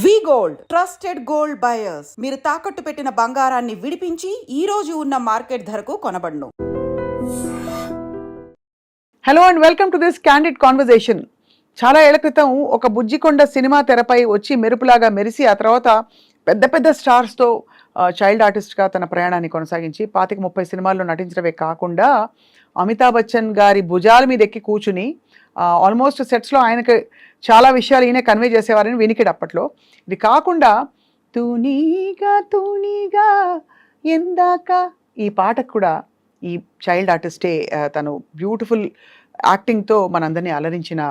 V gold trusted gold buyers. మీరు తాకట్టు పెట్టిన బంగారాన్ని విడిపించి ఈ రోజు ఉన్న మార్కెట్ ధరకు కొనబడను. Hello and welcome to this candid conversation చాలా ఏళ్ళ క్రితం ఒక బుజ్జికొండ సినిమా తెరపై వచ్చి మెరుపులాగా మెరిసి ఆ తర్వాత పెద్ద పెద్ద స్టార్స్తో చైల్డ్ ఆర్టిస్ట్గా తన ప్రయాణాన్ని కొనసాగించి పాతిక ముప్పై సినిమాల్లో నటించడమే కాకుండా అమితాబ్ బచ్చన్ గారి భుజాల మీద ఎక్కి కూర్చుని ఆల్మోస్ట్ సెట్స్లో ఆయనకి చాలా విషయాలు ఈయన కన్వే చేసేవారని వినికిడు అప్పట్లో. ఇది కాకుండా తునీగా తునీగా ఎందాక ఈ పాటకు కూడా ఈ చైల్డ్ ఆర్టిస్టే తను బ్యూటిఫుల్ యాక్టింగ్తో మనందరినీ అలరించిన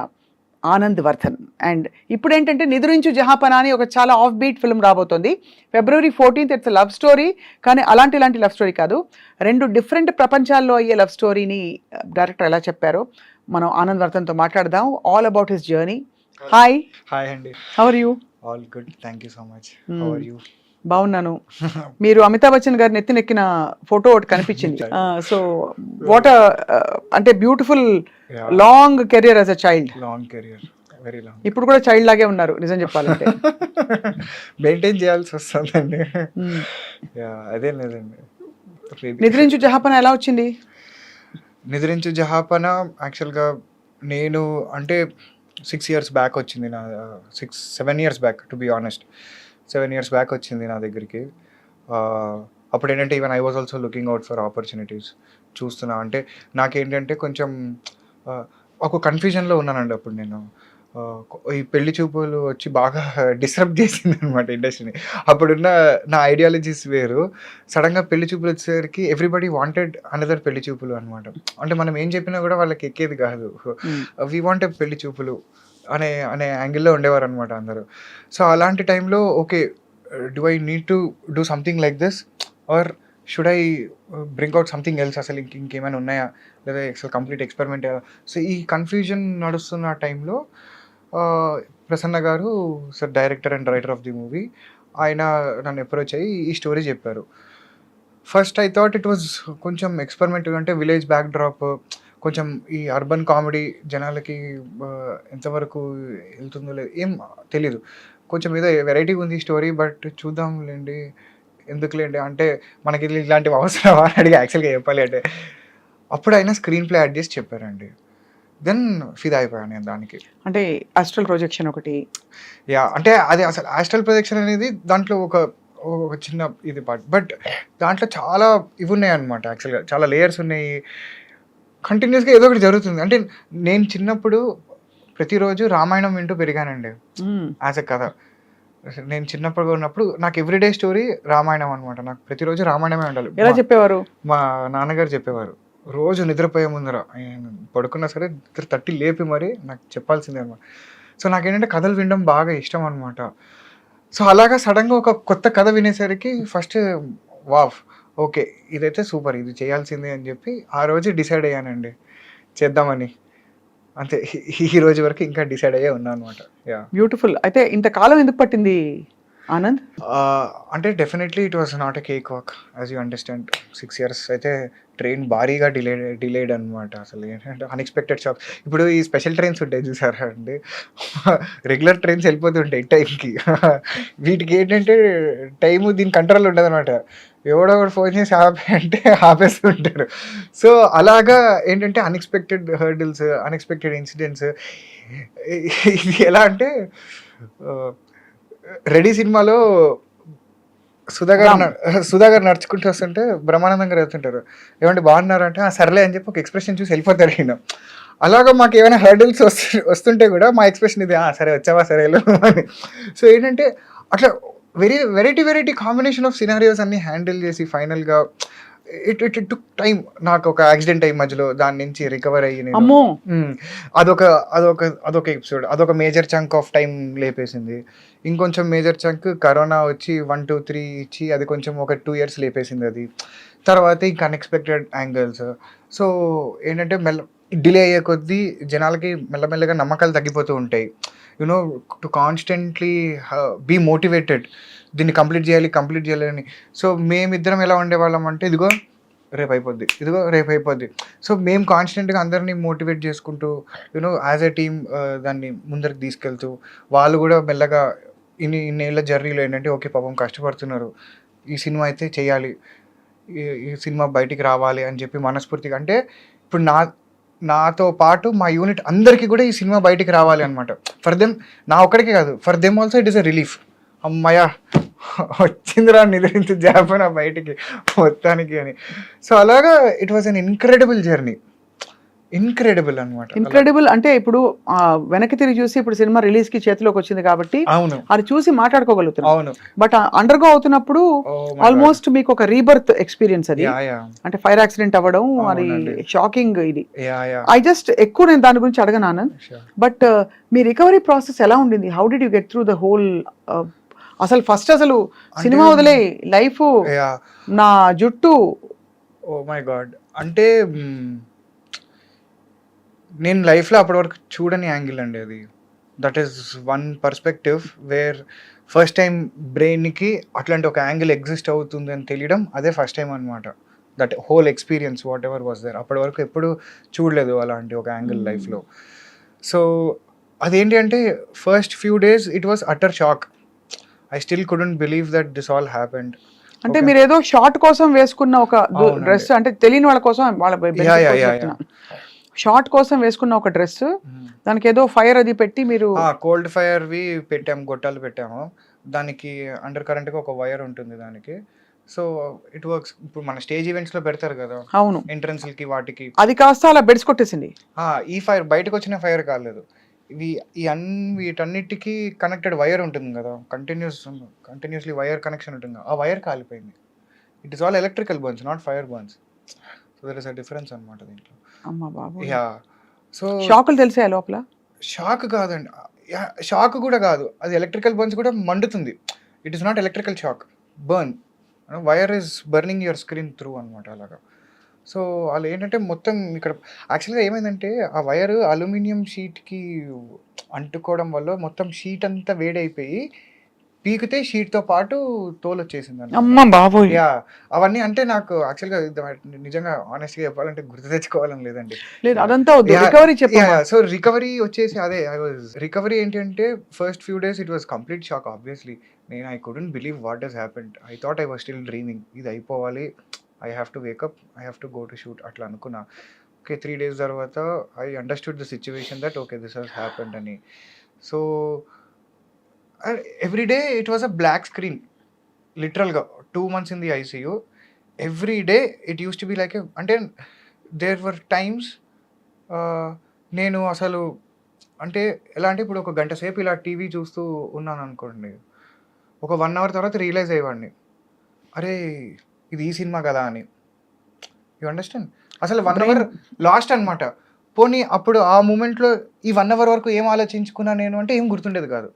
ఆనంద్ వర్ధన్. అండ్ ఇప్పుడు ఏంటంటే నిద్రించు జహాపనా అని ఒక చాలా ఆఫ్ బీట్ ఫిల్మ్ రాబోతోంది. February fourteenth it's love story కానీ అలాంటి ఇలాంటి లవ్ స్టోరీ కాదు. రెండు డిఫరెంట్ ప్రపంచాల్లో అయ్యే లవ్ స్టోరీని డైరెక్టర్ ఎలా చెప్పారో మనం ఆనంద్ వర్ధన్తో మాట్లాడదాం. All about his journey hi hi అండి how are you all good thank you so much. How are you బాగున్నాను. మీరు అమితాబ్ బచ్చన్ గారిని ఎత్తినెక్కిన ఫోటో ఒకటి కనిపించింది. సో వాట్ అంటే beautiful long career as a child long career very long ఇప్పుడు కూడా child లాగే ఉన్నారు నిజం చెప్పాలంటే. మెయింటైన్ చేయాల్సి వస్తుందండి. Hmm. యా అదే లేదండి. నిద్రించు జహాపన ఎలా వచ్చింది? నిద్రించు జహాపన యాక్చువల్గా నేను అంటే సిక్స్ ఇయర్స్ బ్యాక్ వచ్చింది నా six seven years back to be honest seven years back వచ్చింది నా దగ్గరికి. అప్పుడు ఏంటంటే even I was also looking out for opportunities చూస్తున్నా. అంటే నాకేంటంటే కొంచెం ఒక కన్ఫ్యూజన్లో ఉన్నానండి అప్పుడు నేను. ఈ పెళ్ళి చూపులు వచ్చి బాగా డిస్టర్బ్ చేసింది అనమాట ఇండస్ట్రీని. అప్పుడున్న నా ఐడియాలజీస్ వేరు. సడన్గా పెళ్ళి చూపులు వచ్చేసరికి ఎవ్రీబడి వాంటెడ్ అనదర్ పెళ్ళి చూపులు అనమాట అంటే మనం ఏం చెప్పినా కూడా వాళ్ళకి ఎక్కేది కాదు. వి వాంట్ పెళ్ళి చూపులు అనే అనే యాంగిల్లో ఉండేవారు అనమాట అందరూ. సో అలాంటి టైంలో okay do I need to do something like this or should I bring out something else అసలు ఇంక ఇంకేమైనా ఉన్నాయా? లేదా అసలు కంప్లీట్ ఎక్స్పెరిమెంట్ సో ఈ కన్ఫ్యూజన్ నడుస్తున్న టైంలో Prasanna garu sir director and writer of the movie ఆయన నన్ను అప్రోచ్ అయ్యి ఈ స్టోరీ చెప్పారు. First I thought it was కొంచెం ఎక్స్పెరిమెంట్ అంటే విలేజ్ బ్యాక్ డ్రాప్ కొంచెం ఈ అర్బన్ కామెడీ జనాలకి ఎంతవరకు వెళ్తుందో లేదు ఏం తెలీదు. కొంచెం ఏదో వెరైటీగా ఉంది స్టోరీ బట్ చూద్దాంలేండి ఎందుకులేండి అంటే మనకి ఇలాంటివి అవసరమా అని అడిగి యాక్చువల్గా చెప్పాలి అంటే అప్పుడు ఆయన స్క్రీన్ ప్లే యాడ్ చేసి చెప్పారండి. దెన్ ఫిదా అయిపోయాను నేను దానికి. అంటే అస్ట్రల్ ప్రొజెక్షన్ ఒకటి. యా అంటే అది అసలు ఆస్ట్రల్ ప్రొజెక్షన్ అనేది దాంట్లో ఒక ఒక చిన్న ఇది పార్ట్ బట్ దాంట్లో చాలా ఇవి ఉన్నాయి అనమాట యాక్చువల్గా చాలా లేయర్స్ ఉన్నాయి. కంటిన్యూస్గా ఏదో ఒకటి జరుగుతుంది. అంటే నేను చిన్నప్పుడు ప్రతిరోజు రామాయణం వింటూ పెరిగానండి. యాజ్ ఎ కథ. నేను చిన్నప్పుడు ఉన్నప్పుడు నాకు ఎవ్రీడే స్టోరీ రామాయణం అనమాట నాకు ప్రతిరోజు రామాయణమే ఉండాలి. ఎలా చెప్పేవారు? మా నాన్నగారు చెప్పేవారు. రోజు నిద్రపోయే ముందర పడుకున్నా సరే నిద్ర తట్టి లేపి మరి నాకు చెప్పాల్సిందే అనమాట సో నాకేంటంటే కథలు వినడం బాగా ఇష్టం అనమాట సో అలాగా సడన్గా ఒక కొత్త కథ వినేసరికి ఫస్ట్ వాఫ్ ఓకే ఇదైతే సూపర్ ఇది చేయాల్సిందే అని చెప్పి ఆ రోజు డిసైడ్ అయ్యానండి. చేద్దామని. అంతే ఈ- రోజు వరకు ఇంకా డిసైడ్ అయ్యే ఉన్నా అనమాట యా. బ్యూటిఫుల్. అయితే ఇంతకాలం ఎందుకు పట్టింది? ఆనంద్? అంటే definitely it was not a cakewalk as you understand six years అయితే ట్రైన్ భారీగా డిలే డిలేడ్ అనమాట అసలు. ఏంటంటే అన్ఎక్స్పెక్టెడ్ షాక్ ఇప్పుడు ఈ స్పెషల్ ట్రైన్స్ ఉంటాయి చూసారా అండి? రెగ్యులర్ ట్రైన్స్ వెళ్ళిపోతుంటాయి టైంకి వీటికి ఏంటంటే టైము దీని కంట్రోల్ ఉండదు అనమాట ఎవడో ఒకటి ఫోన్ చేసి ఆపే అంటే ఆపేస్తుంటారు సో అలాగా ఏంటంటే అన్ఎక్స్పెక్టెడ్ హర్డిల్స్ అన్ఎక్స్పెక్టెడ్ ఇన్సిడెంట్స్ ఇది ఎలా అంటే రెడీ సినిమాలో సుధాగర్ రామ్. సుధాగర్ నడుచుకుంటూ వస్తుంటే బ్రహ్మానందం గారు వెళ్తుంటారు. ఏమంటే బాగున్నారు అంటే "ఆ, సర్లే అని చెప్పి ఒక ఎక్స్ప్రెషన్ చూసి వెళ్ళిపోతారు ఈయన. అలాగా మాకు ఏమైనా హర్డిల్స్ వస్తు వస్తుంటే కూడా మా ఎక్స్ప్రెషన్ ఇది "ఆ, సరే వచ్చావా సరే వెళ్ళు" అని. సో ఏంటంటే అట్లా very variety variety combination of scenarios అన్ని హ్యాండిల్ చేసి ఫైనల్గా it it it took time నాకు ఒక యాక్సిడెంట్ అయ్యి మధ్యలో దాని నుంచి రికవర్ అయ్యి అమ్మో! మ్మ్. అదొక అదొక అదొక ఎపిసోడ్ అదొక మేజర్ చంక్ ఆఫ్ టైం లేపేసింది. ఇంకొంచెం మేజర్ చంక్ కరోనా వచ్చి వన్ టూ త్రీ ఇచ్చి అది కొంచెం ఒక టూ ఇయర్స్ లేపేసింది అది. తర్వాత ఇంకా అన్ఎక్స్పెక్టెడ్ యాంగిల్స్ సో ఏంటంటే మెల్ల డిలే అయ్యే కొద్దీ జనాలకి మెల్లమెల్లగా నమ్మకాలు తగ్గిపోతూ ఉంటాయి. You know to constantly be motivated దీన్ని కంప్లీట్ చేయాలి కంప్లీట్ చేయాలని సో మేమిద్దరం ఎలా ఉండేవాళ్ళం అంటే ఇదిగో రేపు అయిపోద్ది. ఇదిగో రేపు అయిపోద్ది. సో మేము కాన్స్టెంట్గా అందరినీ మోటివేట్ చేసుకుంటూ యూనో యాజ్ ఎ టీమ్ దాన్ని ముందరికి తీసుకెళ్తూ వాళ్ళు కూడా మెల్లగా ఇన్ని ఇన్నేళ్ళ జర్నీలో ఏంటంటే ఓకే పాపం కష్టపడుతున్నారు. ఈ సినిమా అయితే చేయాలి. ఈ ఈ సినిమా బయటికి రావాలి అని చెప్పి మనస్ఫూర్తిగా అంటే ఇప్పుడు నా నాతో పాటు మా యూనిట్ అందరికీ కూడా ఈ సినిమా బయటికి రావాలి అనమాట ఫర్ దెమ్ నా ఒక్కడికే కాదు. For them also it is a relief అమ్మయ్య వచ్చిందిరా నిద్రించి జాపన బయటికి మొత్తానికి అని. సో అలాగా it was an incredible journey incredible అనమాట ఇన్క్రెడిబుల్ అంటే ఇప్పుడు వెనక్కి తిరిగి చూసి ఇప్పుడు సినిమా రిలీజ్కి చేతిలోకి వచ్చింది కాబట్టి అవును. అది చూసి మాట్లాడుకోగలుగుతున్నాం. అవును. బట్ అండర్ గో అవుతున్నప్పుడు Oh. ఆల్మోస్ట్ మీకు ఒక రీబర్త్ ఎక్స్పీరియన్స్ అది. అంటే ఫైర్ యాక్సిడెంట్ అవ్వడం అది. షాకింగ్ ఇది. ఐ జస్ట్ ఎక్కువ నేను దాని గురించి అడగను ఆనంద్. Sure. బట్ మీ రికవరీ ప్రాసెస్ ఎలా ఉండింది? How did you get through the whole అసలు ఫస్ట్ అసలు సినిమా వదిలే లైఫ్ నా జుట్టు. Oh my god. అంటే నేను లైఫ్లో అప్పటి వరకు చూడని యాంగిల్ అండి అది. That is one perspective where first time బ్రెయిన్కి అట్లాంటి ఒక యాంగిల్ ఎగ్జిస్ట్ అవుతుంది అని తెలియడం అదే ఫస్ట్ టైం అనమాట that whole experience whatever was there అప్పటి వరకు ఎప్పుడు చూడలేదు అలాంటి ఒక యాంగిల్ లైఫ్లో. సో అదేంటి అంటే first few days it was utter shock I still couldn't believe that this all happened అంటే మీరు ఏదో షార్ట్ కోసం వేసుకున్న ఒక. డ్రెస్ అంటే తెలియని వాళ్ళ కోసం వాళ్ళ షార్ట్ కోసం వేసుకున్న ఒక డ్రెస్ దానికి ఏదో ఫైర్ అది పెట్టి మీరు కోల్డ్ ఫైర్వి పెట్టాము గొట్టాలు పెట్టాము. దానికి అండర్ కరెంట్గా ఒక వైర్ ఉంటుంది దానికి. సో ఇట్ వర్క్స్ ఇప్పుడు మన స్టేజ్ ఈవెంట్స్లో పెడతారు కదా. అవును. ఎంట్రన్స్లకి వాటికి. అది కాస్త అలా బెడ్స్ కొట్టేసింది. ఈ ఫైర్ బయటకు వచ్చిన ఫైర్ కాలేదు. ఇవి ఈ అన్ని వీటన్నిటికీ కనెక్టెడ్ వైర్ ఉంటుంది కదా. కంటిన్యూస్ కంటిన్యూస్లీ వైర్ కనెక్షన్ ఉంటుంది. కదా, ఆ వైర్ కాలిపోయింది. It is all electrical burns not fire burns so there is a difference అనమాట దీంట్లో. యా సో షాకులు తెలిసే లోపల? షాక్ కాదండి. షాక్ కూడా కాదు. అది ఎలక్ట్రికల్ బర్న్స్ కూడా మండుతుంది. It is not electrical shock burn wire is burning your skin through అనమాట అలాగా. సో వాళ్ళు ఏంటంటే మొత్తం ఇక్కడ యాక్చువల్గా ఏమైందంటే ఆ వైర్ అల్యూమినియం షీట్కి అంటుకోవడం వల్ల మొత్తం షీట్ అంతా వేడైపోయి పీకితే షీట్తో పాటు తోలు వచ్చేసింది. అమ్మ బాబోయ్! యా అవన్నీ అంటే నాకు యాక్చువల్గా నిజంగా ఆనెస్ట్గా చెప్పాలంటే గుర్తు తెచ్చుకోవాలని లేదండి. లేదు అదంతా రికవరీ సో రికవరీ వచ్చేసి అదే ఐ వాజ్ రికవరీ ఏంటంటే first few days it was complete shock obviously నేను I couldn't believe what has happened I thought I was still dreaming ఇది అయిపోవాలి. I have to wake up I have to go to shoot అట్లా అనుకున్నా. Okay three days తర్వాత I understood the situation that okay this has happened అని. So every day it was a black screen లిటరల్గా two months in the ICU every day it used to be like అంటే there were times నేను అసలు అంటే ఎలా అంటే ఇప్పుడు ఒక గంట సేపు ఇలా టీవీ చూస్తూ ఉన్నాను అనుకోండి ఒక వన్ అవర్ తర్వాత రియలైజ్ అయ్యేవాడిని. అరే ఇది ఈ సినిమా కదా అని. యూ అండర్స్టాండ్ అసలు వన్ అవర్ లాస్ట్ అనమాట పోనీ అప్పుడు ఆ మూమెంట్లో ఈ వన్ అవర్ వరకు ఏం ఆలోచించుకున్నా నేను అంటే ఏం గుర్తుండేది కాదు.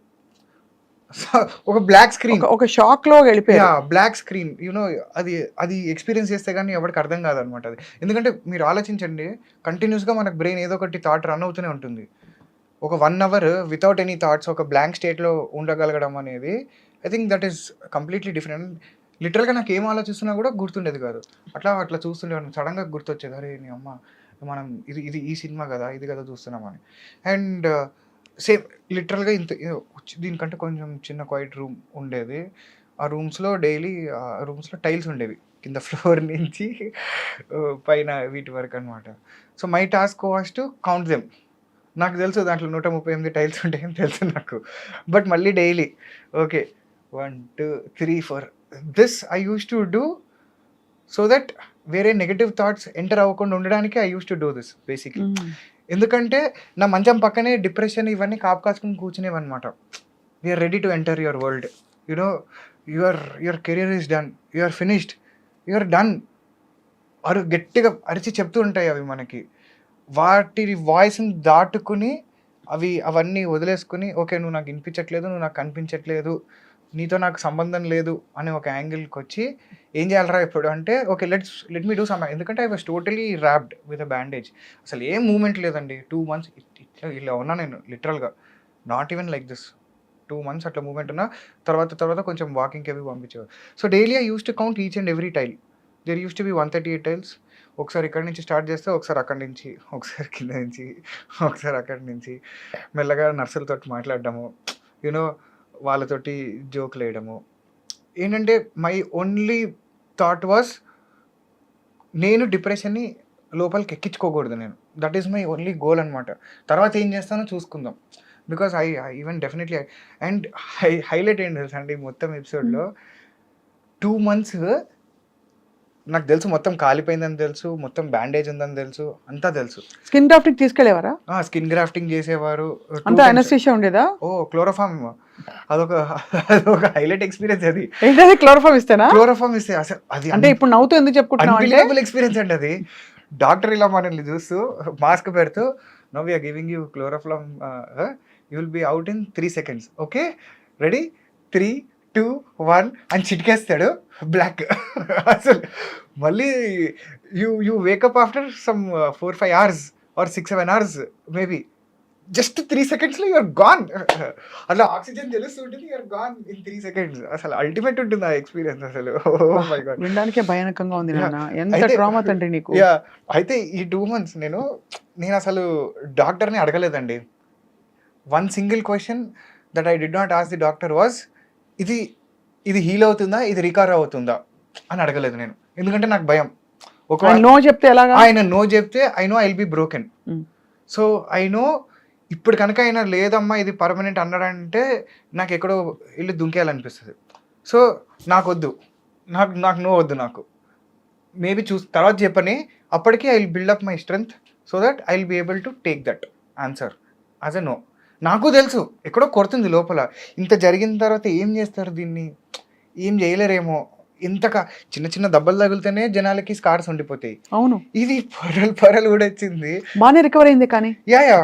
ఒక బ్లాక్ స్క్రీన్ ఒక- షాక్లో వెళ్ళిపోయారు. యా బ్లాక్ స్క్రీన్ యూనో అది అది ఎక్స్పీరియన్స్ చేస్తే కానీ ఎవరికి అర్థం కాదనమాట అది. ఎందుకంటే మీరు ఆలోచించండి కంటిన్యూస్గా మనకు బ్రెయిన్ ఏదో ఒకటి థాట్ రన్ అవుతూనే ఉంటుంది. ఒక one hour without any thoughts ఒక బ్లాంక్ స్టేట్లో ఉండగలగడం అనేది I think that is completely different లిటరల్గా నాకు ఏం ఆలోచిస్తున్నా కూడా గుర్తుండేది కాదు. అట్లా అట్లా చూస్తుండేవాడిని. సడన్గా గుర్తొచ్చేది అరే నీ అమ్మ మనం ఇది ఇది ఈ సినిమా కదా ఇది కదా చూస్తున్నామని అండ్ సేమ్ లిటరల్గా ఇంత దీనికంటే కొంచెం చిన్న క్వైట్ రూమ్ ఉండేది. ఆ రూమ్స్లో డైలీ ఆ రూమ్స్లో టైల్స్ ఉండేవి కింద ఫ్లోర్ నుంచి పైన వీటి వరకు అనమాట so my task was to count them. నాకు తెలుసు దాంట్లో నూట ముప్పై ఎనిమిది టైల్స్ ఉంటాయని తెలుసు నాకు. బట్ మళ్ళీ daily okay one two three four this I used to do so that వేరే నెగటివ్ థాట్స్ ఎంటర్ అవ్వకుండా ఉండడానికి I used to do this basically ఎందుకంటే నా మంచం పక్కనే డిప్రెషన్ ఇవన్నీ కాపు కాసుకుని కూర్చునేవన్నమాట. We're ready to enter your world you know your your career is done you're finished you're done అరు గట్టిగా అరిచి చెప్తూ ఉంటాయి అవి మనకి. వాటి వాయిస్ని దాటుకుని అవి అవన్నీ వదిలేసుకుని ఓకే నువ్వు నాకు వినిపించట్లేదు నువ్వు నాకు కనిపించట్లేదు నీతో నాకు సంబంధం లేదు అనే ఒక యాంగిల్కి వచ్చి ఏం చేయాలరా ఇప్పుడు అంటే okay let's let me do some ఎందుకంటే I was totally wrapped with a bandage అసలు ఏం మూమెంట్ లేదండి. టూ మంత్స్ ఇట్లా ఇలా ఉన్నా నేను లిటరల్గా not even like this two months అట్లా మూమెంట్ ఉన్నా తర్వాత తర్వాత కొంచెం వాకింగ్కి అవి పంపించేవారు. So daily I used to count each and every tile there used to be one thirty eight tiles ఒకసారి ఇక్కడి నుంచి స్టార్ట్ చేస్తే ఒకసారి అక్కడి నుంచి ఒకసారి కింద నుంచి ఒకసారి అక్కడి నుంచి. మెల్లగా నర్సులతో మాట్లాడడము. యూనో వాళ్ళతోటి జోకులు వేయడము ఏంటంటే మై ఓన్లీ థాట్ వాస్ నేను డిప్రెషన్ని లోపలికి ఎక్కించుకోకూడదు నేను. That is my only goal అనమాట తర్వాత ఏం చేస్తానో చూసుకుందాం. Because I even definitely and high highlight ఏంటి తెలుసా అండి? మొత్తం ఎపిసోడ్లో టూ మంత్స్ నాకు తెలుసు మొత్తం కాలిపోయిందని తెలుసు మొత్తం బ్యాండేజ్ ఉందని తెలుసు అంతా తెలుసు. స్కిన్ డాక్టర్కి తీసుకెళ్ళేవారా? స్కిన్ గ్రాఫ్టింగ్ చేసేవారు అంతా. అనస్థిషియా ఉండేదా? ఓ క్లోరోఫామ్ అదొక అదొక హైలైట్ ఎక్స్పీరియన్స్ అది. ఏంటది క్లోరోఫామ్ ఇస్తేనా? క్లోరోఫామ్ ఇస్తే అసలు అది అంటే ఇప్పుడు నవ్వుతూ ఎందుకు అన్బిలీవబుల్ ఎక్స్పీరియన్స్ అండి అది. డాక్టర్ ఇలా మనల్ని చూస్తూ మాస్క్ పెడుతూ no we're giving you chloroform you will be out in three seconds okay ready three two one అని చిటికేస్తాడు బ్లాక్. అసలు మళ్ళీ you you wake up after some four five hours or six seven hours maybe just three సెకండ్స్లో you're gone అలా oxygen తెలుస్తుంటుంది you're gone in three seconds అసలు ultimate ఉంటుంది ఆ experience అసలు. గాడ్ వినడానికే భయానకంగా ఉంది ఎంత ట్రామా తండ్రి నీకు? యా అయితే ఈ టూ మంత్స్ నేను నేను అసలు డాక్టర్ని అడగలేదండి. One single question that I did not ask the doctor was ఇది ఇది హీల్ అవుతుందా? ఇది రికవర్ అవుతుందా? అని అడగలేదు నేను. ఎందుకంటే నాకు భయం. ఒక నో చెప్తే ఎలాగా? ఆయన నో చెప్తే I know I be broken. So I know ఇప్పుడు కనుక ఆయన లేదమ్మా ఇది పర్మనెంట్ అన్నాడంటే నాకు ఎక్కడో ఇల్లు దుంకేయాలనిపిస్తుంది. సో నాకు వద్దు నాకు నాకు నో వద్దు నాకు. మేబీ చూస్ తర్వాత చెప్పని అప్పటికి I will build up my strength so that I will be able to take that answer as a no నాకు తెలుసు ఎక్కడో కొడుతుంది లోపల. ఇంత జరిగిన తర్వాత ఏం చేస్తారు దీన్ని? ఏం చేయలేరేమో. ఇంతగా చిన్న చిన్న దెబ్బలు తగిలితేనే జనాలకి స్కార్స్ ఉండిపోతాయి. అవును. ఇది పొరలు పొరలు కూడా వచ్చింది. బాగానే రికవర్ అయింది కానీ. Yeah yeah.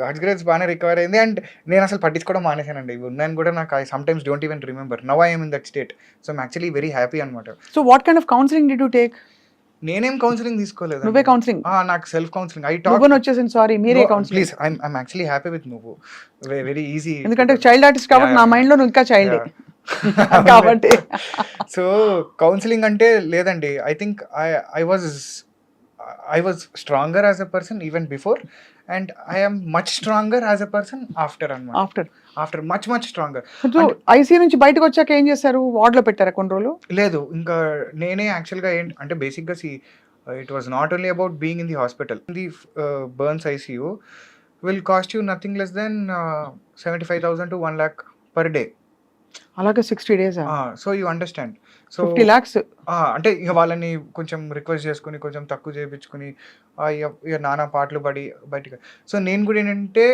గాడ్స్ గ్రేట్స్ బాగానే రికవర్ అయింది. అండ్ నేను అసలు పట్టించుకోవడం మానేశానండి. ఇవి ఉన్నాయని కూడా నాకు I sometimes don't even remember now I'm in that state so I'm actually very happy అనమాట so what kind of counselling did to take నేనేం కౌన్సిలింగ్ తీసుకోలేదు నువ్వే కౌన్సిలింగ్ నాకు సెల్ఫ్ కౌన్సిలింగ్ ఐ టాక్ నువ్వు వచ్చేసింది సారీ మీరే counselling please I'm I'm actually happy with నువ్వు. Very easy ఎందుకంటే చైల్డ్ ఆర్టిస్ట్ కాబట్టి నా. మైండ్లో నువ్వు ఇంకా చైల్డ్ కాబట్టి. సో కౌన్సిలింగ్ అంటే లేదండి. I think I I was I was stronger as a person even before and I'm much stronger as a person after అనమాట after after much much stronger IC నుంచి బయటకు వచ్చాక ఏం చేశారు? వార్డ్లో పెట్టారా కొన్ని రోజులు? లేదు ఇంకా నేనే యాక్చువల్గా ఏంటి అంటే బేసిక్గా see it was not only about being in the hospital the burns ICU will cost you nothing less than seventy five thousand to one lakh per day అలాగే sixty days so you understand so fifty lakhs అంటే ఇక వాళ్ళని కొంచెం request చేసుకుని కొంచెం తక్కువ చేయించుకుని ఇక నానా పాటలు పడి బయటకు సో నేను కూడా ఏంటంటే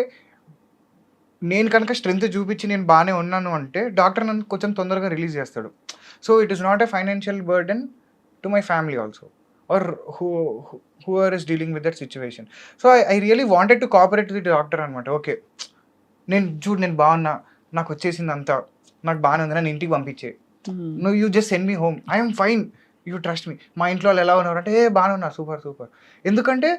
నేను కనుక స్ట్రెంత్ చూపించి నేను బాగానే ఉన్నాను అంటే డాక్టర్ నన్ను కొంచెం తొందరగా రిలీజ్ చేస్తాడు. So it is not a financial burden to my family also or who who are is dealing with that situation so I I really wanted to cooperate with doctor అనమాట okay నేను చూడు నేను బాగున్నా నాకు వచ్చేసింది అంతా నాకు బాగానే ఉంది నన్ను ఇంటికి పంపించే. No you just send me home I'm fine you trust me మా ఇంట్లో వాళ్ళు ఎలా ఉన్నారు అంటే ఏ బాగానే ఉన్నారు. Super super. ఎందుకంటే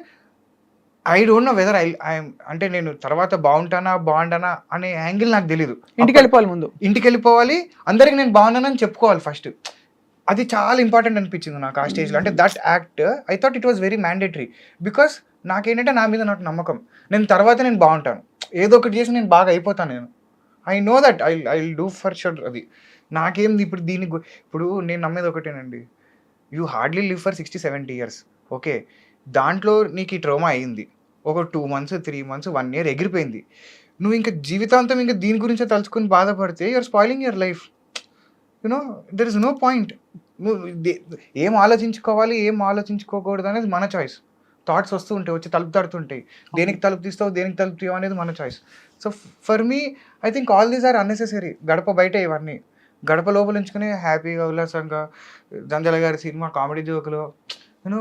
I don't know whether I I'm అంటే నేను తర్వాత బాగుంటానా బాగుంటానా అనే యాంగిల్ నాకు తెలియదు ఇంటికి వెళ్ళిపోవాలి ముందు. ఇంటికి వెళ్ళిపోవాలి. అందరికి నేను బాగున్నానని చెప్పుకోవాలి ఫస్ట్ అది చాలా ఇంపార్టెంట్ అనిపించింది నాకు ఆ స్టేజ్లో అంటే that act I thought it was very mandatory because నాకేంటంటే నా మీద నాకు నమ్మకం. నేను తర్వాత నేను బాగుంటాను. ఏదో ఒకటి చేసి నేను బాగా అయిపోతాను నేను. I know that I I do for sure అది నాకేం ఇప్పుడు దీని ఇప్పుడు నేను నమ్మేది ఒకటేనండి. You hardly live for sixty seventy years okay దాంట్లో నీకు ఈ ట్రోమా అయింది. ఒక two months three months one year ఎగిరిపోయింది. నువ్వు ఇంకా జీవితాంతం ఇంకా దీని గురించే తలుచుకుని బాధపడితే you're spoiling your life you know there is no point నువ్వు ఏం ఆలోచించుకోవాలి ఏం ఆలోచించుకోకూడదు అనేది మన చాయిస్ థాట్స్ వస్తూ ఉంటాయి వచ్చి తలుపు తడుతుంటాయి. దేనికి తలుపు తీస్తావు దేనికి తలుపు తీయవు అనేది మన choice so for me I think all these are unnecessary గడప బయట ఇవన్నీ. గడప లోపల ఉంచుకుని హ్యాపీగా ఉల్లాసంగా జంజల గారి సినిమా కామెడీ జోకులు యూనో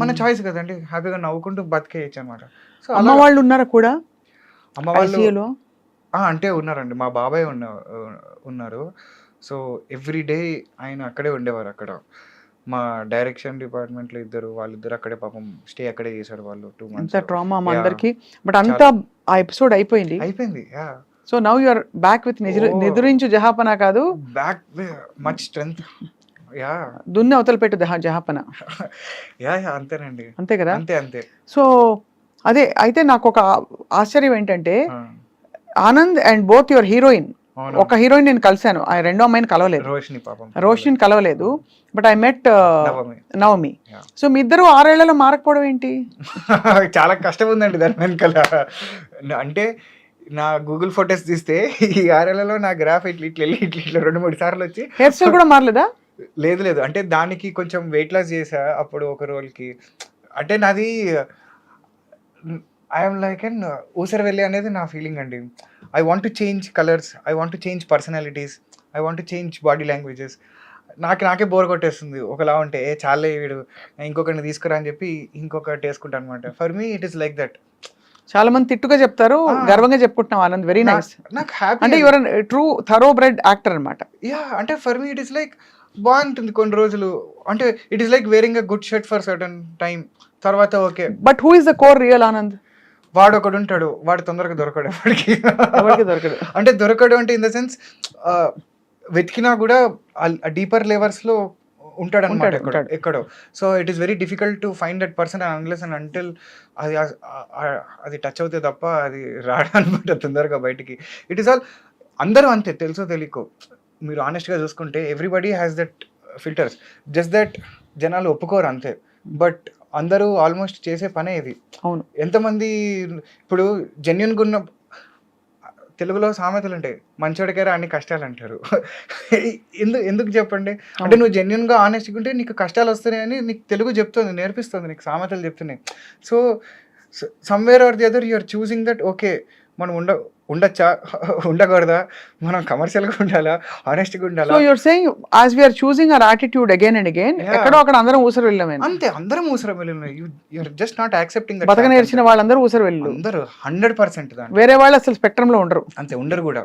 మన చాయిస్ కదండి. హ్యాపీగా నవ్వుకుంటూ బతికేయచ్చు అనమాట సో అమ్మ వాళ్ళు ఉన్నారా కూడా? అమ్మ వాళ్ళు అంటే ఉన్నారండి. మా బాబాయ్ ఉన్న ఉన్నారు. సో ఎవ్రీ డే ఆయన అక్కడే ఉండేవారు అక్కడ. మా డైరెక్షన్ డిపార్ట్మెంట్లో ఇద్దరు వాళ్ళిద్దరు అక్కడే పాపం స్టే అక్కడే చేశారు వాళ్ళు టూ మంత్స్ ట్రామా మా. అందరికి. బట్ అంతా ఆ ఎపిసోడ్ అయిపోయింది. అయిపోయింది yeah so now you're back with. నిద్రించు జహాపన కాదు? బ్యాక్ మచ్ స్ట్రెంగ్త్ యా దున్ని అవతల పెట్టు జహా- జహాపన. యా యా అంతేనండి. అంతే కదా? అంతే అంతే. సో అదే అయితే నాకు ఒక ఆశ్చర్యం ఏంటంటే Anand and both your heroine. ఒక హీరోయిన్ నేను కలిశాను. ఆ రెండో అమ్మాయిని కలవలేదు. రోషిని పాపం రోషిని కలవలేదు. But I met Navami. So మీ ఇద్దరు ఆరేళ్ళలో మారకపోవడం ఏంటి? చాలా కష్టం ఉందండి దాని వెనకాల. అంటే నా గూగుల్ ఫొటోస్ తీస్తే ఈ ఆరేళ్ళలో నా గ్రాఫ్ ఇట్లా ఇట్లా వెళ్ళి ఇట్లా ఇట్లా రెండు మూడు సార్లు వచ్చి హెయిర్ స్టైల్ కూడా మారలేదా? లేదు లేదు. అంటే దానికి కొంచెం వెయిట్ లాస్ చేసా అప్పుడు ఒక రోల్కి అంటే నాది ఐఎమ్ లైక్ అండ్ ఊసర వెళ్ళి అనేది నా ఫీలింగ్ అండి. I want to change colours I want to change personalities I want to change body languages నాకు నాకే బోర్ కొట్టేస్తుంది. ఒకలా ఉంటే ఏ చాలే వీడు ఇంకొకరిని తీసుకురా అని చెప్పి ఇంకొకటి వేసుకుంటా అనమాట for me it is like that చాలా మంది తిట్టుగా చెప్తారు. గర్వంగా చెప్పుకుంటున్నాం ఆనంద్. వెరీ నైస్ నాకు హ్యాపీ అంటే your true thoroughbred actor అనమాట యా అంటే for me it is like బాగుంటుంది కొన్ని రోజులు. అంటే it is like wearing a good shirt for certain time తర్వాత okay but who is the core real Anand వాడు ఒకడు ఉంటాడు వాడు తొందరగా దొరకడు ఎవరికి. ఎవరికి దొరకడు. అంటే దొరకడు అంటే ఇన్ ద సెన్స్ వెతికినా కూడా డీపర్ లెవెల్స్లో ఉంటాడు అనమాట ఎక్కడో. So it is very difficult to find that person and unless and until అది అది టచ్ అవుతే తప్ప అది రాడనమాట తొందరగా బయటికి. ఇట్ ఈస్ ఆల్ అందరూ అంతే తెలుసో తెలియకో మీరు ఆనెస్ట్గా చూసుకుంటే everybody has that filters just that జనాలు ఒప్పుకోరు అంతే. బట్ అందరూ ఆల్మోస్ట్ చేసే పనే ఇది. అవును. ఎంతమంది ఇప్పుడు జెన్యున్గా ఉన్న తెలుగులో సామెతలు ఉంటాయి. మంచోడికైనా అన్ని కష్టాలు అంటారు. ఎందుకు ఎందుకు చెప్పండి? అంటే నువ్వు జెన్యున్గా ఆనెస్ట్గా ఉంటే నీకు కష్టాలు వస్తున్నాయని నీకు తెలుగు చెప్తుంది నేర్పిస్తుంది నీకు సామెతలు చెప్తున్నాయి. So somewhere or the other you're choosing that okay మనం ఉండ ఉండొచ్చా? ఉండకూడదా? మనం కమర్షియల్గా ఉండాలా? ఆనెస్ట్గా సో ఉండాలా? Saying as we're choosing our attitude again and again. ఎక్కడో అక్కడ అందరం ఊసరు వెళ్ళామే అంతే అందరం ఊసరం వెళ్ళిన. యూఆర్ జస్ట్ నాట్ యాక్సెప్టింగ్ బతక నేర్చిన వాళ్ళందరూ ఊసరు వెళ్ళు అందరూ హండ్రెడ్ పర్సెంట్ వేరే వాళ్ళు అసలు స్పెక్ట్రమ్లో ఉండరు. అంతే ఉండరు కూడా.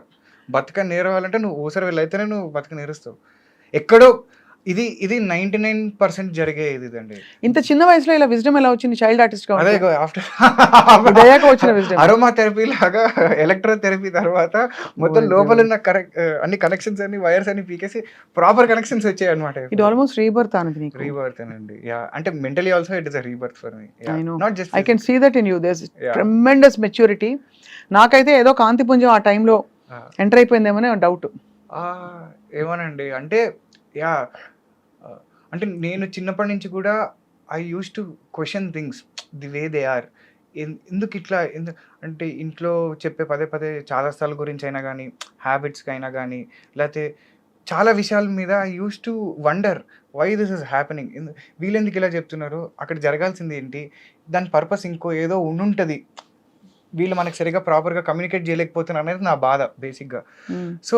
బతక నేరవాలంటే నువ్వు ఊసర వెళ్ళైతేనే నువ్వు బతక నేరుస్తావు. ఎక్కడో ఇది ఇది నైంటీ నైన్ పర్సెంట్ జరిగే ఇది అండి ఇంత చిన్న వయసులో ఇలా విజ్డమ్ ఎలా వచ్చింది? చైల్డ్ ఆర్టిస్ట్గా అదే? ఆఫ్టర్ వచ్చిన. అరోమా థెరపీ లాగా ఎలక్ట్రో థెరపీ తర్వాత మొత్తం Oh లోపల. ఉన్న కరెక్ట్ అన్ని కనెక్షన్స్ అన్ని వైర్స్ అన్ని పీకేసి ప్రాపర్ కనెక్షన్స్ వచ్చాయి అనమాట ఇది ఆల్మోస్ట్ రీబర్త్ అనేది నీకు రీబర్త్ అండి యా అంటే mentally also it is a rebirth for me. Not just I can see that in you these. Tremendous maturity నాకైతే ఏదో కాంతిపుంజం ఆ టైంలో ఎంటర్ అయిపోయిందేమో డౌట్ ఏమోనండి. అంటే యా అంటే నేను చిన్నప్పటి నుంచి కూడా I used to question things the way they are ఎందుకు ఇట్లా ఎందు అంటే ఇంట్లో చెప్పే పదే పదే చాలా స్థల గురించి అయినా కానీ హ్యాబిట్స్కి అయినా కానీ లేకపోతే చాలా విషయాల మీద I used to wonder why this is happening వీళ్ళెందుకు ఇలా చెప్తున్నారు? అక్కడ జరగాల్సింది ఏంటి? దాని పర్పస్ ఇంకో ఏదో ఉండుంటుంది. వీళ్ళు మనకు సరిగా ప్రాపర్గా కమ్యూనికేట్ చేయలేకపోతున్నారు అనేది నా బాధ బేసిక్గా సో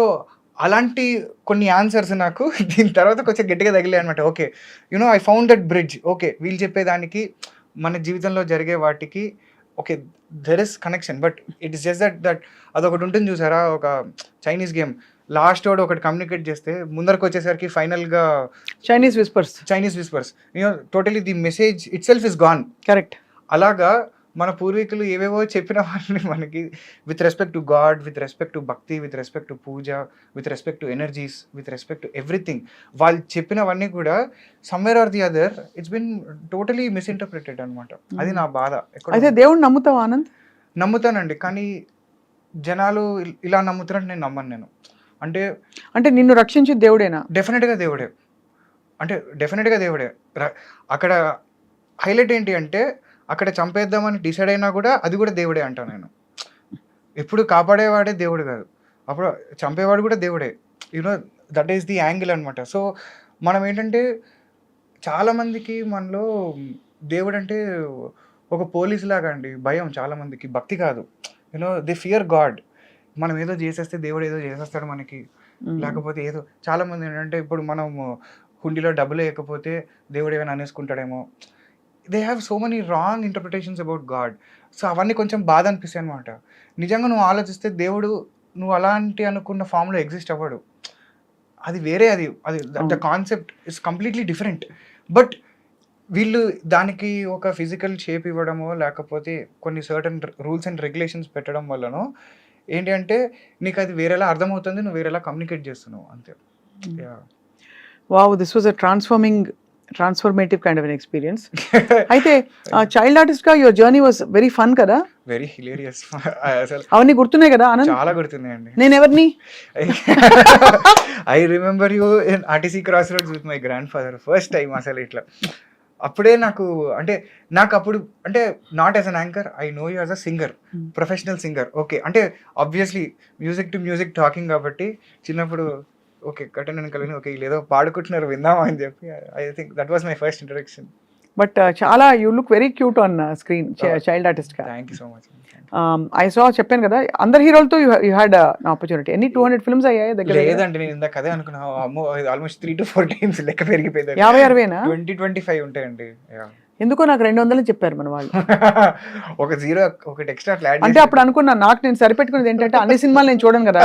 అలాంటి కొన్ని ఆన్సర్స్ నాకు దీని తర్వాత కొంచెం గట్టిగా తగిలే అనమాట okay you know I found that bridge okay వీళ్ళు చెప్పేదానికి మన జీవితంలో జరిగే వాటికి okay there is connection but it is just that that అదొకటి ఉంటుంది చూసారా? ఒక చైనీస్ గేమ్ లాస్ట్ వాడు ఒకటి కమ్యూనికేట్ చేస్తే ముందరకు వచ్చేసరికి ఫైనల్గా Chinese whispers Chinese whispers you know totally the message itself is gone correct అలాగా మన పూర్వీకులు ఏవేవో చెప్పిన వాళ్ళని మనకి with respect to God with respect to bhakti with respect to puja with respect to energies with respect to everything వాళ్ళు చెప్పినవన్నీ కూడా somewhere or the other it's been totally misinterpreted అనమాట అది నా బాధ. అయితే దేవుణ్ణి నమ్ముతావు ఆనంద్? నమ్ముతానండి కానీ జనాలు ఇలా నమ్ముతున్నట్టు నేను నమ్మను నేను. అంటే అంటే నిన్ను రక్షించి దేవుడేనా? డెఫినెట్గా దేవుడే. అంటే డెఫినెట్గా దేవుడే. అక్కడ హైలైట్ ఏంటి అంటే అక్కడ చంపేద్దామని డిసైడ్ అయినా కూడా అది కూడా దేవుడే అంటాను నేను. ఎప్పుడు కాపాడేవాడే దేవుడు కాదు. అప్పుడు చంపేవాడు కూడా దేవుడే. You know that is the angle అనమాట సో మనం ఏంటంటే చాలామందికి మనలో దేవుడు అంటే ఒక పోలీస్ లాగా అండి. భయం చాలామందికి భక్తి కాదు. యూనో ది ఫియర్ గాడ్ మనం ఏదో చేసేస్తే దేవుడు ఏదో చేసేస్తాడు మనకి. లేకపోతే ఏదో చాలా మంది ఏంటంటే ఇప్పుడు మనం హుండీలో డబ్బులు వేయకపోతే దేవుడు ఏమైనా అనేసుకుంటాడేమో. They have so many wrong interpretations about God so అవన్నీ కొంచెం బాధ అనిపిస్తాయి అనమాట నిజంగా నువ్వు ఆలోచిస్తే దేవుడు నువ్వు అలాంటి అనుకున్న ఫామ్లో ఎగ్జిస్ట్ అవ్వడు. అది వేరే అది అది the. Concept is completely different but వీళ్ళు దానికి ఒక ఫిజికల్ షేప్ ఇవ్వడమో లేకపోతే కొన్ని సర్టన్ రూల్స్ అండ్ రెగ్యులేషన్స్ పెట్టడం వల్లనో ఏంటి అంటే నీకు అది వేరేలా అర్థమవుతుంది నువ్వు వేరేలా కమ్యూనికేట్ చేస్తున్నావు అంతే. Wow this was a transforming transformative kind of experience అయితే చైల్డ్ ఆర్టిస్ట్గా your journey was very fun కదా? వెరీ హిలేరియస్ అవన్నీ గుర్తున్నాయి కదా ఆనంద్? చాలా గుర్తున్నాయండి. నేను ఎవరిని? I remember you in RTC cross roads with my grandfather first time అసలు ఇట్లా. అప్పుడే నాకు అంటే నాకు అప్పుడు అంటే not as an anchor I know you as a singer. Professional singer okay అంటే obviously music to music talking కాబట్టి చిన్నప్పుడు ఓకే కట్టన్ వెనకాలని ఓకే వీళ్ళు ఏదో పాడుకుంటున్నారు విందామా అని చెప్పి I think that was my first introduction but చాలా you look very cute on screen. Child ఆర్టిస్ట్గా thank you so much I so చెప్పాను కదా అందరి హీరోలతో యూ హ్యాడ్ ఆపర్చునిటీ ఎన్ని టూ హండ్రెడ్ ఫిల్మ్స్ అయ్యాయి దగ్గర? లేదండి నేను ఇందాక అదే అనుకున్నా almost three to four times లెక్క పెరిగిపోయింది యాభై అరవేనా ట్వంటీ ట్వంటీ ఫైవ్ ఉంటాయండి. ఎందుకో నాకు రెండు వందలు చెప్పారు మన వాళ్ళు. ఒక జీరో ఒకటి ఎక్స్ట్రా అంటే అప్పుడు అనుకున్నా నాకు నేను సరిపెట్టుకునేది ఏంటంటే అన్ని సినిమాలు నేను చూడను కదా.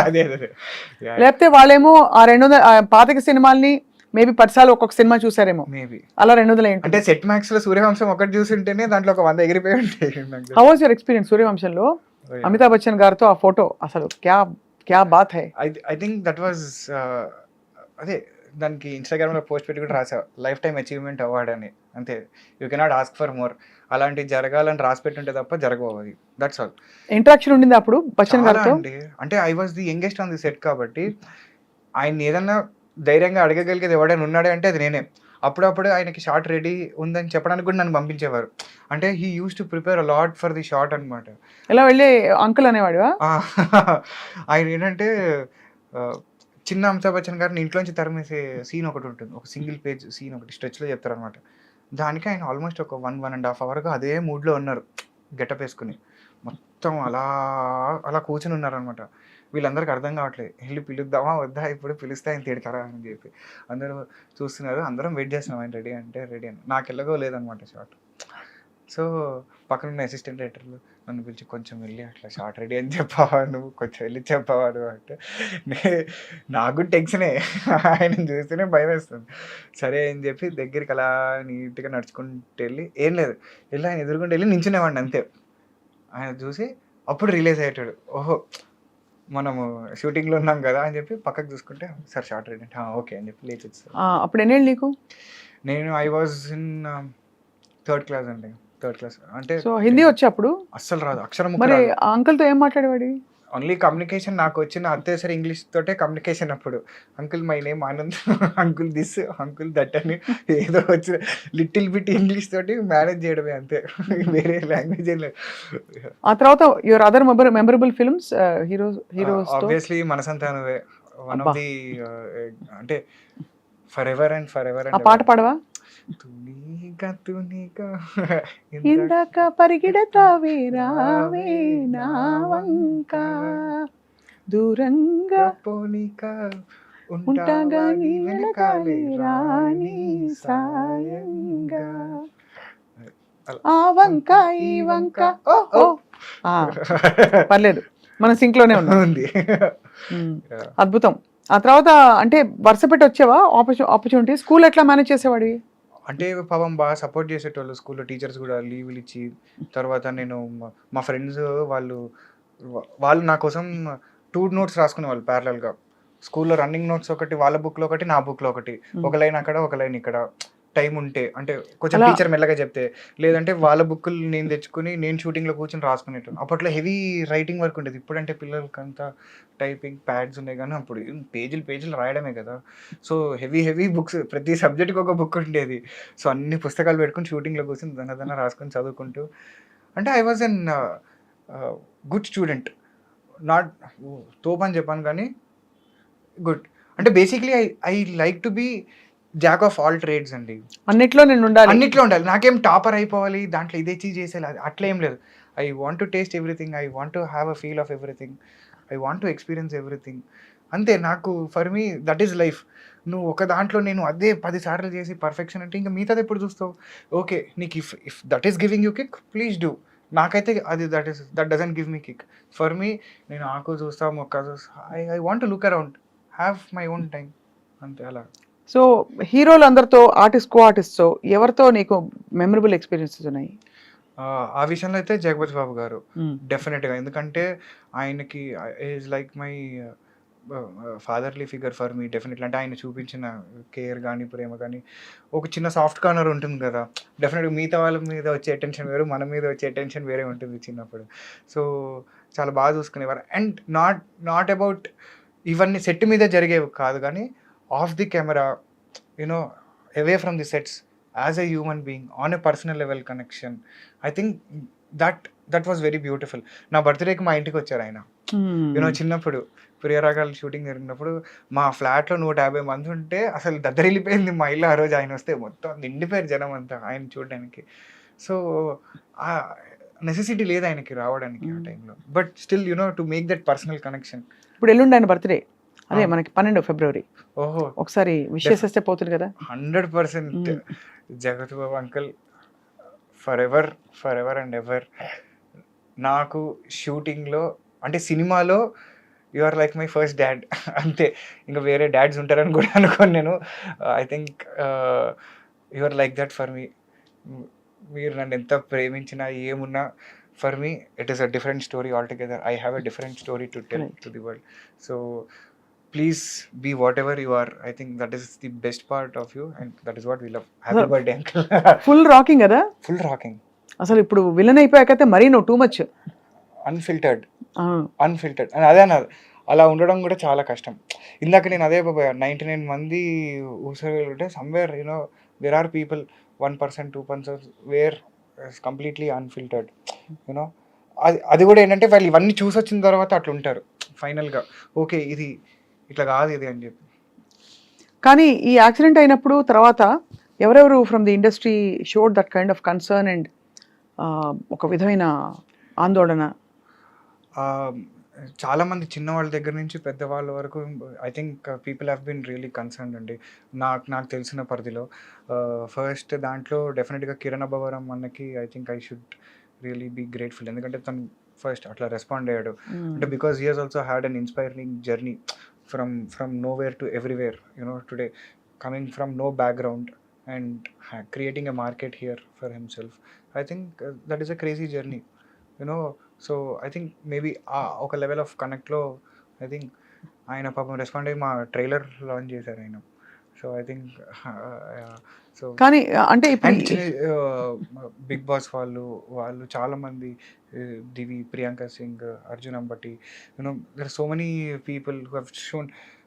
లేకపోతే వాళ్ళేమో ఆ రెండు వందల పాతక సినిమాల్ని మేబీ పదిసార్లు ఒక్కొక్క సినిమా చూసారేమో. మేబీ అలా రెండు వందలు ఏంటి? అంటే సెట్ మ్యాక్స్లో సూర్యవంశం ఒకటి చూసింటేనే దాంట్లో ఒక వంద ఎగిరిపోయి ఉంటాయి. హౌ వాజ్ యువర్ ఎక్స్పీరియన్స్ సూర్యవంశంలో? Oh. అమితాబ్ బచ్చన్ గారితో ఆ ఫోటో అసలు క్యా క్యా బాత్ హై? ఐ థింక్ దట్ వాజ్ అదే దానికి ఇన్స్టాగ్రామ్లో పోస్ట్ పెట్టి కూడా రాసా లైఫ్ టైం అచీవ్మెంట్ అవార్డ్ అని. అంతే. You cannot ask for more అలాంటివి జరగాలని రాసి పెట్టుంటే తప్ప జరగవు అది దట్స్ ఆల్ ఇంటరాక్షన్ ఉండింది అప్పుడు? బచ్చన్ అండి. అంటే I was the youngest on the set కాబట్టి ఆయన ఏదన్నా ధైర్యంగా అడగగలిగేది ఎవడైనా ఉన్నాడే అంటే అది నేనే. అప్పుడప్పుడు ఆయనకి షార్ట్ రెడీ ఉందని చెప్పడానికి కూడా నన్ను పంపించేవారు. అంటే he used to prepare lot for the shot అనమాట ఎలా వెళ్ళి అంకుల్ అనేవాడివా? ఆయన ఏంటంటే చిన్న అమితాబ్ బచ్చన్ గారిని ఇంట్లోంచి తరిమేసే సీన్ ఒకటి ఉంటుంది. ఒక సింగిల్ పేజ్ సీన్ ఒకటి స్ట్రెచ్లో చెప్తారనమాట దానికి ఆయన ఆల్మోస్ట్ ఒక వన్ వన్ అండ్ హాఫ్ అవర్గా అదే మూడ్లో ఉన్నారు. గెటప్ వేసుకుని. మొత్తం అలా అలా కూర్చుని ఉన్నారనమాట వీళ్ళందరికీ అర్థం కావట్లేదు. వెళ్ళి పిలుద్దామా? వద్దా? ఇప్పుడు పిలిస్తే ఆయన తిడతారా? అని చెప్పి. అందరూ చూస్తున్నారు. అందరం వెయిట్ చేస్తున్నాం. ఆయన రెడీ అంటే రెడీ అని. నాకు వెళ్ళగో లేదనమాట షార్ట్ సో పక్కన ఉన్న అసిస్టెంట్ రైటర్లు నన్ను పిలిచి కొంచెం వెళ్ళి అట్లా షార్ట్ రెడీ అని చెప్పావా నువ్వు? కొంచెం వెళ్ళి చెప్పావా నువ్వు అంటే నే- నాకు టెన్షనే. ఆయన చూస్తేనే భయం వేస్తుంది. సరే అని చెప్పి దగ్గరికి అలా నీట్గా నడుచుకుంటూ వెళ్ళి ఏం లేదు. వెళ్ళి ఆయన ఎదురుకుంటూ వెళ్ళి నించునేవాడిని అంతే. ఆయన చూసి అప్పుడు రిలీజ్ అయ్యేటాడు. ఓహో మనము షూటింగ్లో ఉన్నాం కదా అని చెప్పి పక్కకు చూసుకుంటే సార్ షార్ట్ రెడీ అంటే ఓకే అని చెప్పి లేచి అప్పుడు ఎన్నేళ్ళు నీకు? నేను I was in third class అండి. థర్డ్ క్లాస్ అంటే సో హిందీ వచ్చి అప్పుడు అస్సలు రాదు. అక్షరం మరి ఆ అంకుల్తో ఏం మాట్లాడేవాడి? ఓన్లీ కమ్యూనికేషన్ నాకు వచ్చిన అంతే సరే ఇంగ్లీష్ తోటే కమ్యూనికేషన్ అప్పుడు. Uncle my name Anand uncle this uncle that అని ఏదో వచ్చిన లిటిల్ బిట్ ఇంగ్లీష్ తోటి మేనేజ్ చేయడమే అంతే. వేరే లాంగ్వేజ్ ఏం లేదు. ఆ తర్వాత your other memorable films heroes హీరోస్తో? Obviously మనసంతానవే వన్. ఆఫ్ ది అంటే forever and forever ఆ పాట పాడవా? తునీగా తునీగా ఇందాక పరిగెడతావే రావే నా వంక? దూరంగా పోనీక ఉంటాగా నీ వెనకాలే రాని సాయంగా. ఆ వంక ఈ వంక. ఓ ఓ. ఆ, పర్లేదు. మన సింక్లోనే ఉంది. అద్భుతం. ఆ తర్వాత అంటే వరుస పెట్టి వచ్చావా? ఆపర్చునిటీ స్కూల్ ఎట్లా మేనేజ్ చేసేవాడివి? అంటే పాపం బాగా సపోర్ట్ చేసేటోళ్ళు స్కూల్లో టీచర్స్ కూడా లీవ్లు ఇచ్చి తర్వాత నేను మా- ఫ్రెండ్స్ వాళ్ళు వాళ్ళు నా కోసం టూ నోట్స్ రాసుకునేవాళ్ళు ప్యారలల్గా స్కూల్లో రన్నింగ్ నోట్స్ ఒకటి వాళ్ళ బుక్లో ఒకటి నా బుక్లో ఒకటి. ఒక లైన్ అక్కడ ఒక లైన్ ఇక్కడ. టైం ఉంటే అంటే కొంచెం టీచర్ మెల్లగా చెప్తే లేదంటే వాళ్ళ బుక్కులు నేను తెచ్చుకుని నేను షూటింగ్లో కూర్చొని రాసుకునేటాను అప్పట్లో హెవీ రైటింగ్ వర్క్ ఉండేది. ఇప్పుడంటే పిల్లలకి అంతా టైపింగ్ ప్యాడ్స్ ఉన్నాయి కానీ అప్పుడు పేజీలు పేజీలు రాయడమే కదా. సో హెవీ హెవీ బుక్స్ ప్రతి సబ్జెక్ట్కి ఒక బుక్ ఉండేది. సో అన్ని పుస్తకాలు పెట్టుకుని షూటింగ్లో కూర్చొని దన దన రాసుకొని చదువుకుంటూ. అంటే I was an good student. Not తోపు అని చెప్పాను కానీ గుడ్. అంటే basically I I like to be jack of all trades అండి. అన్నిట్లో నేను ఉండాలి. అన్నిట్లో ఉండాలి. నాకేం టాపర్ అయిపోవాలి దాంట్లో ఇదే చీజ్ చేసేయాలి అది అట్లా ఏం లేదు. I want to taste everything I want to have a feel of everything I want to experience everything అంతే నాకు for me that is life నువ్వు ఒక దాంట్లో నేను అదే పది సార్లు చేసి పర్ఫెక్షన్ అంటే ఇంకా మిగతాది ఎప్పుడు చూస్తావు? ఓకే నీకు if if that is giving you kick please do నాకైతే అది that is that doesn't give me kick for me నేను ఆకు చూస్తా మొక్క చూస్తా I I want look around have my own time అంతే అలా. సో హీరోలు అందరితో ఆర్టిస్ట్ కో ఆర్టిస్ట్ ఎవరితో నీకు మెమరబుల్ ఎక్స్పీరియన్సెస్ ఉన్నాయి? ఆ, ఆ విషయంలో అయితే జగపతి బాబు గారు డెఫినెట్గా. ఎందుకంటే ఆయనకి is like my fatherly figure for me definitely అంటే ఆయన చూపించిన కేర్ కానీ ప్రేమ కానీ ఒక చిన్న సాఫ్ట్ కార్నర్ ఉంటుంది కదా. డెఫినెట్గా మిగతా వాళ్ళ మీద వచ్చే అటెన్షన్ వేరు మన మీద వచ్చే అటెన్షన్ వేరే ఉంటుంది చిన్నప్పుడు. సో చాలా బాగా చూసుకునేవారు. అండ్ నాట్ నాట్ అబౌట్ ఇవన్నీ సెట్ మీద జరిగేవి కాదు కానీ of the camera you know away from the sets as a human being on a personal level connection I think that that was very beautiful నా బర్త్డేకి మా ఇంటికి వచ్చారు ఆయన. Hmm. యూనో చిన్నప్పుడు ప్రియరాగాలు షూటింగ్ జరిగినప్పుడు మా ఫ్లాట్లో నూట యాభై మంది ఉంటే అసలు దద్దరిల్లిపోయింది మా ఇల్లు ఆ రోజు ఆయన వస్తే మొత్తం నిండిపోయారు జనం అంతా ఆయన చూడడానికి. సో ఆ నెసెసిటీ లేదు ఆయనకి రావడానికి ఆ. టైంలో but still you know to make that personal connection ఇప్పుడు ఎల్లుండి ఆయన బర్త్డే అదే. మనకి పన్నెండు ఫిబ్రవరి. ఓహో. ఒకసారి విష్ చేసేస్తే పోతుంది కదా? Hundred percent. Jagath Babu uncle forever forever and ever. నాకు షూటింగ్లో అంటే సినిమాలో you are like my first dad. అంతే. ఇంకా వేరే డాడ్స్ ఉంటారని కూడా అనుకోను నేను. I think you are like that for me. మీరు నన్ను ఎంత ప్రేమించినా ఏమున్నా for me it is a different story altogether I have a different story to tell. To the world. So please be whatever you are I think that is the best part of you and that is what we love happy. Birthday uncle full rocking కదా? Full rocking అసలు ఇప్పుడు villain అయిపోయాకైతే మరీ నువ్వు too much unfiltered unfiltered అని అదే అన్నారు. అలా ఉండడం కూడా చాలా కష్టం. ఇందాక నేను అదే నైంటీ నైన్ మంది ఊసలు ఉంటే somewhere you know there are people one percent two percent where completely unfiltered you know అది అది కూడా ఏంటంటే వాళ్ళు ఇవన్నీ చూసి వచ్చిన తర్వాత అట్లా ఉంటారు ఫైనల్గా ఓకే ఇది ఇట్లా కాదు ఇది అని చెప్పి. కానీ ఈ యాక్సిడెంట్ అయినప్పుడు తర్వాత ఎవరెవరు from the industry showed that kind of concern and ఒక విధమైన ఆందోళన? ఆ, చాలా మంది చిన్న వాళ్ళ దగ్గర నుంచి పెద్దవాళ్ళ వరకు I think people have been really concern అండి. నాకు నాకు తెలిసిన పరిధిలో. ఫస్ట్ దాంట్లో డెఫినెట్గా కిరణ్ అబ్బవరం అన్నకి I think I should really be grateful ఎందుకంటే తను ఫస్ట్ అట్లా రెస్పాండ్ అయ్యాడు. అంటే because he he's also had an inspiring journey from from nowhere to everywhere you know today coming from no background and creating a market here for himself I think that is a crazy journey you know so I think maybe ఒక level of కనెక్ట్లో I think ఆయన పాపం respond అయ్యి మా trailer launch చేశారు ఆయన. So I think so కానీ అంటే బిగ్ బాస్ వాళ్ళు వాళ్ళు చాలా మంది uh, Divi Priyanka Singh Arjun Ambati you know there so many people who have shown